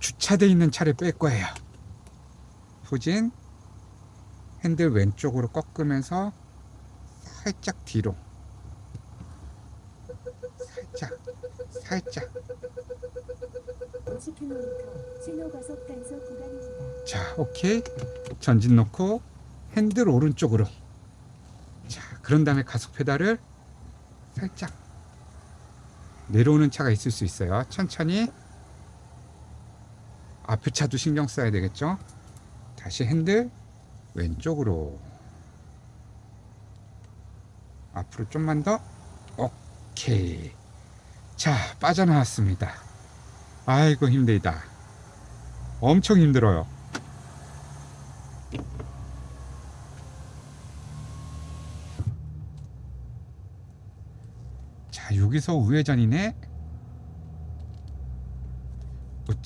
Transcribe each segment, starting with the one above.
주차돼 있는 차를 뺄 거예요. 후진 핸들 왼쪽으로 꺾으면서 살짝 뒤로. 살짝 살짝. 50km 신호 과속 단속 구간입니다. 자 오케이. 전진 놓고 핸들 오른쪽으로. 자 그런 다음에 가속 페달을 살짝 내려오는 차가 있을 수 있어요. 천천히 앞에 차도 신경 써야 되겠죠? 다시 핸들 왼쪽으로. 앞으로 좀만 더. 오케이. 자 빠져나왔습니다. 아이고 힘들다. 엄청 힘들어요. 자 여기서 우회전이네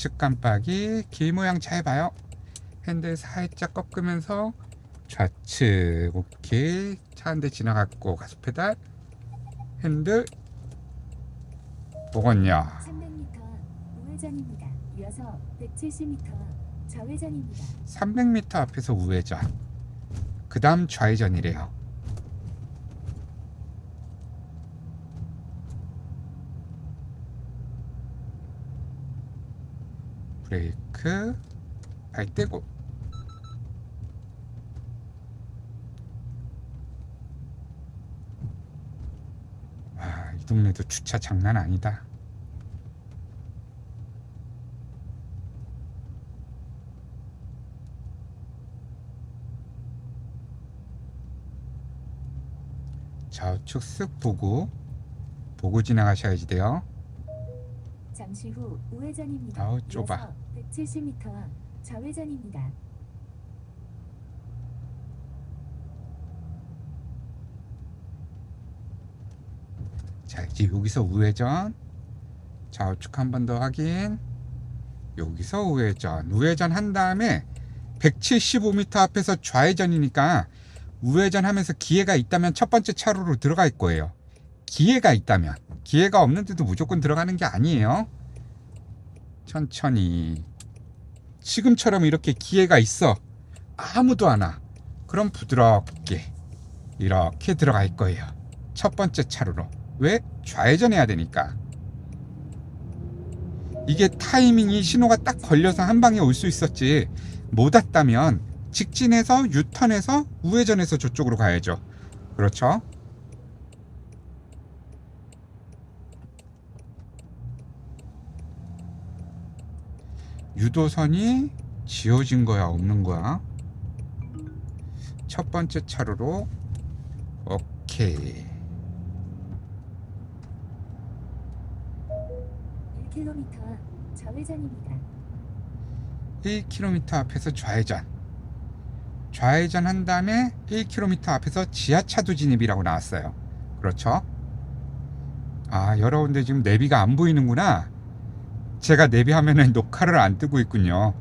우측 깜빡이 길 모양 잘 봐요 핸들 살짝 꺾으면서 좌측 오케이 차 한 대 지나갔고 가속 페달 핸들 보건요 300m 우회전입니다. 이어서 170m 좌회전입니다. 300m 앞에서 우회전 그 다음 좌회전이래요 브레이크 발 떼고 와, 이 동네도 주차 장난 아니다. 좌우측 쓱 보고 보고 지나가셔야지 돼요. 잠시 후 우회전입니다. 아우, 좁아. 이어서 170m 좌회전입니다. 자 이제 여기서 우회전 좌우측 한 번 더 확인 여기서 우회전 우회전 한 다음에 175m 앞에서 좌회전이니까 우회전 하면서 기회가 있다면 첫 번째 차로로 들어갈 거예요 기회가 있다면 기회가 없는데도 무조건 들어가는 게 아니에요 천천히 지금처럼 이렇게 기회가 있어 아무도 안 와 그럼 부드럽게 이렇게 들어갈 거예요 첫 번째 차로로 왜? 좌회전해야 되니까. 이게 타이밍이 신호가 딱 걸려서 한 방에 올 수 있었지. 못 왔다면 직진해서 유턴해서 우회전해서 저쪽으로 가야죠. 그렇죠? 유도선이 지어진 거야, 없는 거야? 첫 번째 차로로 오케이. 1km 좌회전입니다. 1km 앞에서 좌회전. 좌회전 한 다음에 1km 앞에서 지하차도 진입이라고 나왔어요. 그렇죠? 아, 여러분들 지금 내비가 안 보이는구나. 제가 내비 화면에 녹화를 안 뜨고 있군요.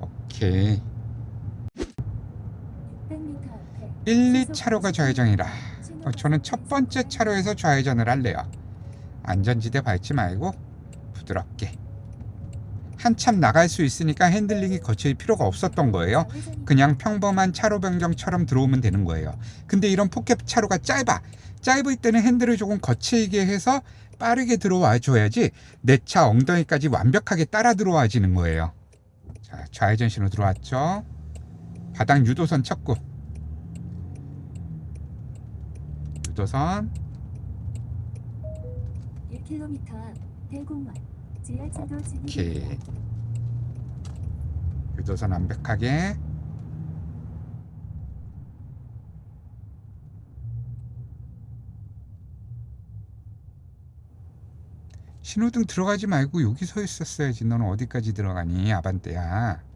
오케이. 600m 앞에 1, 2차로가 좌회전이라. 어, 저는 첫 번째 차로에서 좌회전을 할래요. 안전지대 밟지 말고 부드럽게. 한참 나갈 수 있으니까 핸들링이 거칠 필요가 없었던 거예요. 그냥 평범한 차로 변경처럼 들어오면 되는 거예요. 근데 이런 포켓 차로가 짧아. 짧을 때는 핸들을 조금 거칠게 해서 빠르게 들어와 줘야지 내 차 엉덩이까지 완벽하게 따라 들어와지는 거예요. 자, 좌회전 신호 들어왔죠. 바닥 유도선 쳤고. 유도선 1km 앞 대공원 오케이. 유도선 완벽하게. 신호등 들어가지 말고 여기 서 있었어야지. 너는 어디까지 들어가니? 아반떼야.